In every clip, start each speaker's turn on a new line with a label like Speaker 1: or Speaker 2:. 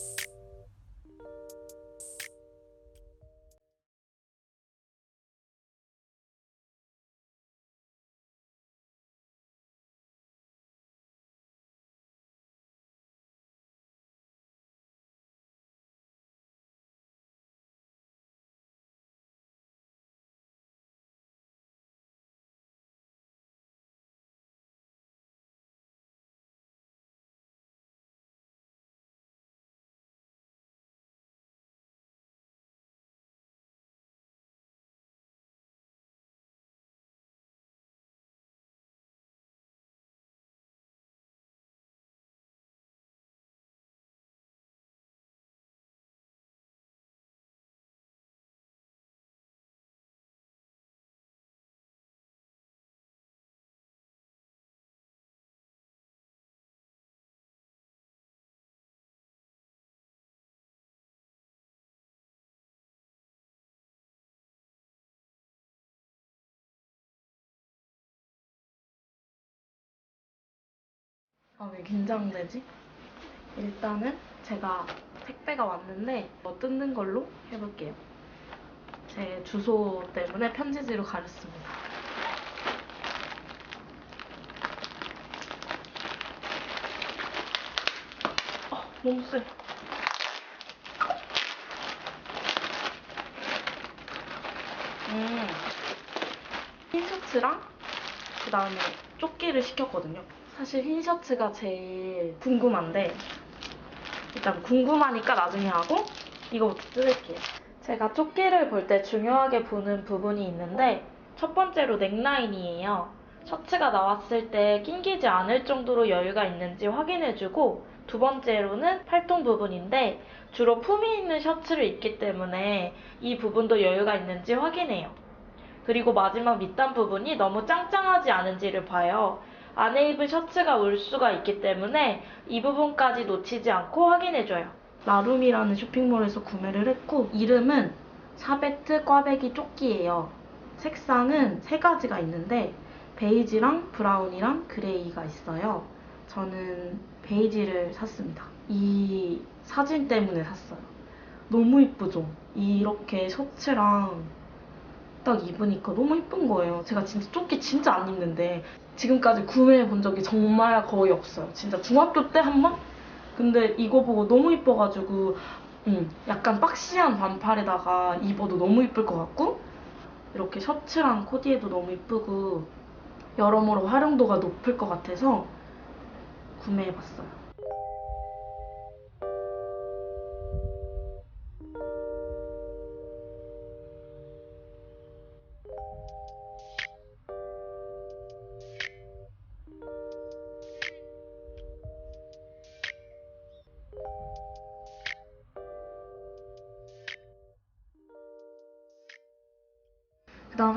Speaker 1: うん。 아, 왜 긴장되지? 일단은 제가 택배가 왔는데 뭐 뜯는 걸로 해볼게요. 제 주소 때문에 편지지로 가렸습니다. 어, 너무 세. 음, 흰 셔츠랑 그 다음에 조끼를 시켰거든요. 사실 흰 셔츠가 제일 궁금한데 일단 궁금하니까 나중에 하고 이거부터 뜯을게요. 제가 조끼를 볼 때 중요하게 보는 부분이 있는데 첫 번째로 넥라인이에요. 셔츠가 나왔을 때 낑기지 않을 정도로 여유가 있는지 확인해주고 두 번째로는 팔통 부분인데 주로 품이 있는 셔츠를 입기 때문에 이 부분도 여유가 있는지 확인해요. 그리고 마지막 밑단 부분이 너무 짱짱하지 않은지를 봐요. 안에 입은 셔츠가 올 수가 있기 때문에 이 부분까지 놓치지 않고 확인해줘요. 라룸이라는 쇼핑몰에서 구매를 했고 이름은 샤베트 꽈배기 조끼예요. 색상은 세 가지가 있는데 베이지랑 브라운이랑 그레이가 있어요. 저는 베이지를 샀습니다. 이 사진 때문에 샀어요. 너무 이쁘죠? 이렇게 셔츠랑 딱 입으니까 너무 이쁜 거예요. 제가 진짜 조끼 진짜 안 입는데 지금까지 구매해 본 적이 정말 거의 없어요. 진짜 중학교 때 한 번? 근데 이거 보고 너무 이뻐가지고 음, 약간 박시한 반팔에다가 입어도 너무 이쁠 것 같고 이렇게 셔츠랑 코디에도 너무 이쁘고 여러모로 활용도가 높을 것 같아서 구매해봤어요.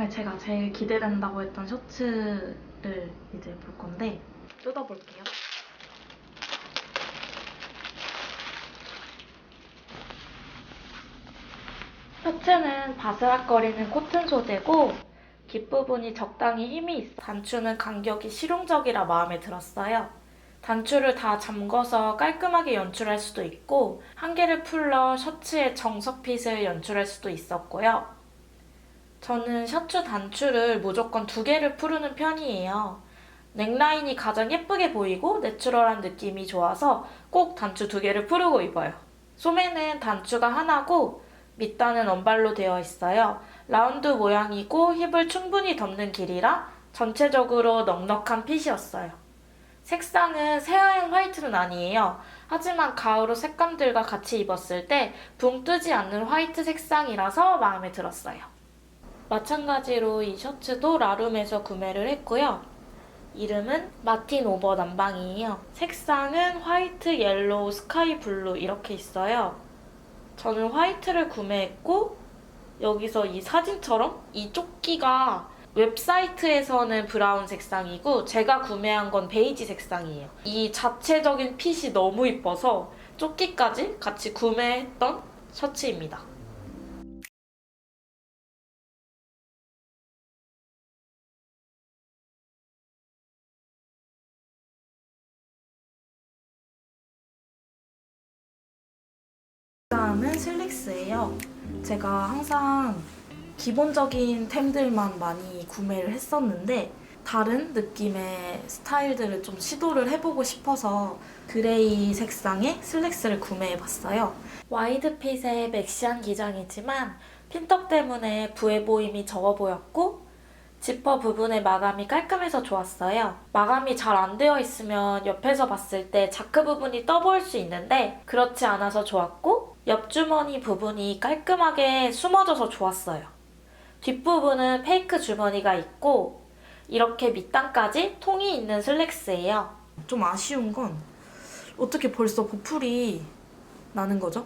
Speaker 1: 그 다음에 제가 제일 기대된다고 했던 셔츠를 이제 볼 건데 뜯어볼게요. 셔츠는 바스락거리는 코튼 소재고 깃 부분이 적당히 힘이 있어 단추는 간격이 실용적이라 마음에 들었어요. 단추를 다 잠궈서 깔끔하게 연출할 수도 있고 한 개를 풀러 셔츠의 정석 핏을 연출할 수도 있었고요. 저는 셔츠 단추를 무조건 두 개를 풀는 편이에요. 넥라인이 가장 예쁘게 보이고 내추럴한 느낌이 좋아서 꼭 단추 두 개를 풀고 입어요. 소매는 단추가 하나고 밑단은 언발로 되어 있어요. 라운드 모양이고 힙을 충분히 덮는 길이라 전체적으로 넉넉한 핏이었어요. 색상은 새하얀 화이트는 아니에요. 하지만 가을옷 색감들과 같이 입었을 때 붕 뜨지 않는 화이트 색상이라서 마음에 들었어요. 마찬가지로 이 셔츠도 라룸에서 구매를 했고요. 이름은 마틴 오버 남방이에요. 색상은 화이트, 옐로우, 스카이 블루 이렇게 있어요. 저는 화이트를 구매했고 여기서 이 사진처럼 이 조끼가 웹사이트에서는 브라운 색상이고 제가 구매한 건 베이지 색상이에요. 이 자체적인 핏이 너무 이뻐서 조끼까지 같이 구매했던 셔츠입니다. 제가 항상 기본적인 템들만 많이 구매를 했었는데 다른 느낌의 스타일들을 좀 시도를 해보고 싶어서 그레이 색상의 슬랙스를 구매해봤어요. 와이드핏의 맥시한 기장이지만 핀턱 때문에 부해 보임이 적어 보였고 지퍼 부분의 마감이 깔끔해서 좋았어요. 마감이 잘 안 되어 있으면 옆에서 봤을 때 자크 부분이 떠 보일 수 있는데 그렇지 않아서 좋았고 옆주머니 부분이 깔끔하게 숨어져서 좋았어요. 뒷부분은 페이크 주머니가 있고 이렇게 밑단까지 통이 있는 슬랙스예요. 좀 아쉬운 건 어떻게 벌써 보풀이 나는 거죠?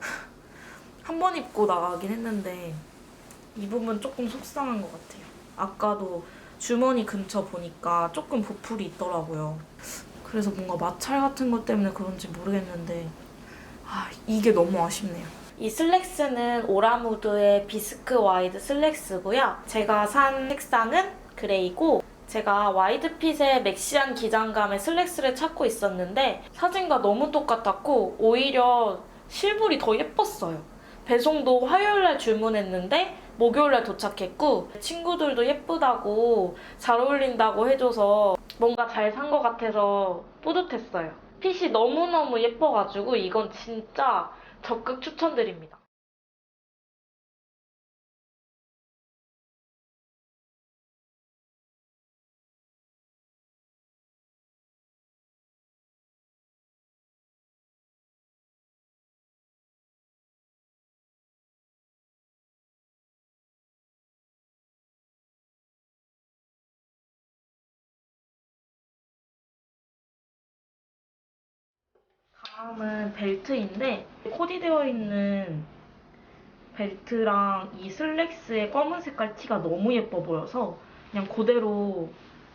Speaker 1: 한 번 입고 나가긴 했는데 이 부분 조금 속상한 것 같아요. 아까도 주머니 근처 보니까 조금 보풀이 있더라고요. 그래서 뭔가 마찰 같은 것 때문에 그런지 모르겠는데 아 이게 너무 아쉽네요. 이 슬랙스는 오라무드의 비스크 와이드 슬랙스고요. 제가 산 색상은 그레이고 제가 와이드핏의 맥시한 기장감의 슬랙스를 찾고 있었는데 사진과 너무 똑같았고 오히려 실물이 더 예뻤어요. 배송도 화요일날 주문했는데 목요일날 도착했고 친구들도 예쁘다고 잘 어울린다고 해줘서 뭔가 잘 산 것 같아서 뿌듯했어요. 핏이 너무너무 예뻐가지고 이건 진짜 적극 추천드립니다. 다음은 벨트인데 코디되어 있는 벨트랑 이 슬랙스의 검은 색깔 티가 너무 예뻐 보여서 그냥 그대로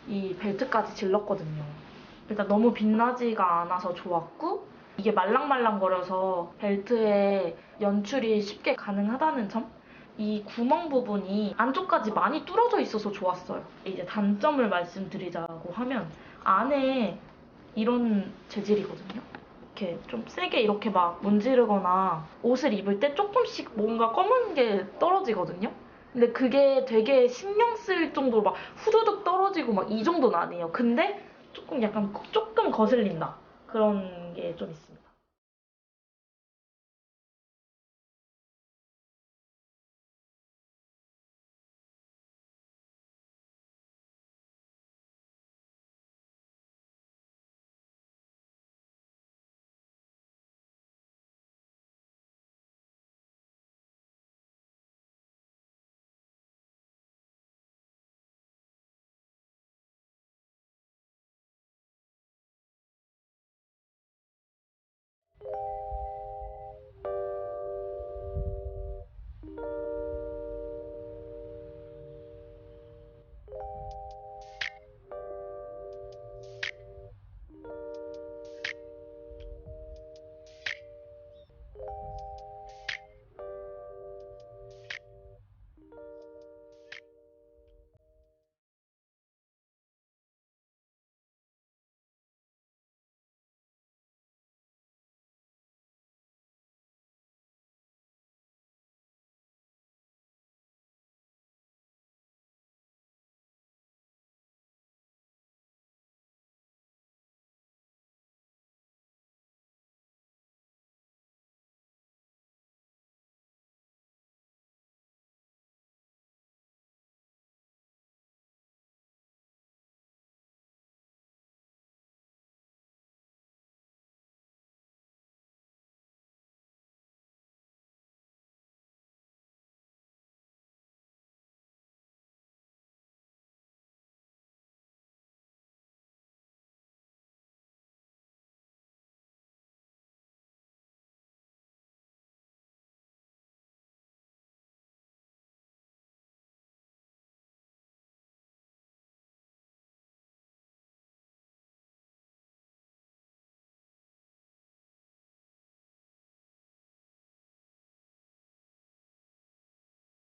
Speaker 1: 이 벨트까지 질렀거든요. 일단 너무 빛나지가 않아서 좋았고 이게 말랑말랑거려서 벨트에 연출이 쉽게 가능하다는 점? 이 구멍 부분이 안쪽까지 많이 뚫어져 있어서 좋았어요. 이제 단점을 말씀드리자고 하면 안에 이런 재질이거든요. 이렇게 좀 세게 이렇게 막 문지르거나 옷을 입을 때 조금씩 뭔가 검은 게 떨어지거든요. 근데 그게 되게 신경 쓸 정도로 막 후두둑 떨어지고 막 이 정도는 아니에요. 근데 조금 약간 조금 거슬린다. 그런 게 좀 있습니다.